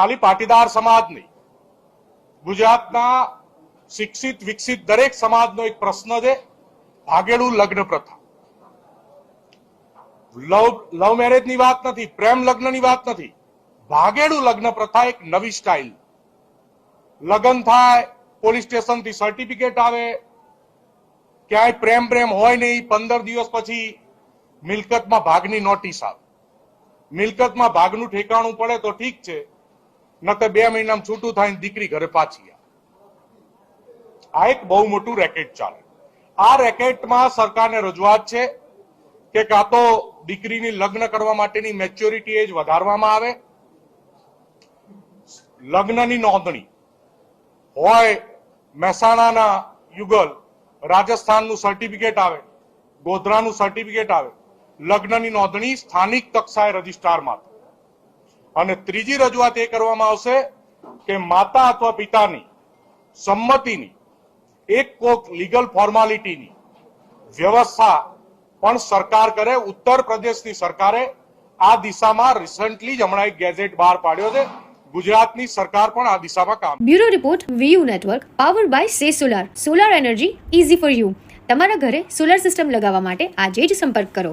ખાલી પાટીદાર સમાજ નહીં. ગુજરાતના શિક્ષિત, વિકસિત દરેક સમાજનો એક પ્રશ્ન છે, ભાગેડું લગ્ન પ્રથા. લવ લવ મેરેજની વાત નથી, પ્રેમ લગ્નની વાત નથી. ભાગેડું લગ્ન પ્રથા એક નવી સ્ટાઇલ. લગ્ન થાય, પોલીસ સ્ટેશનથી સર્ટિફિકેટ આવે, ક્યાંય પ્રેમ પ્રેમ હોય નહીં, પંદર દિવસ પછી મિલકતમાં ભાગની નોટિસ આવે. મિલકતમાં ભાગનું ઠેકાણું પડે તો ઠીક છે નકર બે મહિનામાં છૂટું થાય દીકરી ઘરે પાછી આ એક બહુ મોટું રેકેટ ચાલે. આ રેકેટમાં સરકારને રજૂઆત છે કે કાં તો દીકરીની લગ્ન કરવા માટેની મેચ્યોરિટી એજ વધારવામાં આવે. લગ્નની નોંધણી હોય મહેસાણાના યુગલ રાજસ્થાનનું સર્ટિફિકેટ આવે, ગોધરાનું સર્ટિફિકેટ આવે. લગ્નની નોંધણી સ્થાનિક કક્ષાએ રજિસ્ટ્રારમાં થાય. અને ત્રીજી રજૂઆત એ કરવામાં આવશે કે માતા અથવા પિતાની સંમતિની, એક કોક લીગલ ફોર્માલિટીની વ્યવસ્થા પણ સરકાર કરે. ઉત્તર પ્રદેશની સરકારે આ દિશામાં રિસન્ટલી જ હમણાં એક ગેઝેટ બહાર પાડ્યો છે. ગુજરાતની સરકાર પણ આ દિશામાં કામ bureau report, VU network power by સે solar solar energy easy for you તમારા ઘરે સોલાર સિસ્ટમ લગાવવા માટે આજે જ સંપર્ક કરો.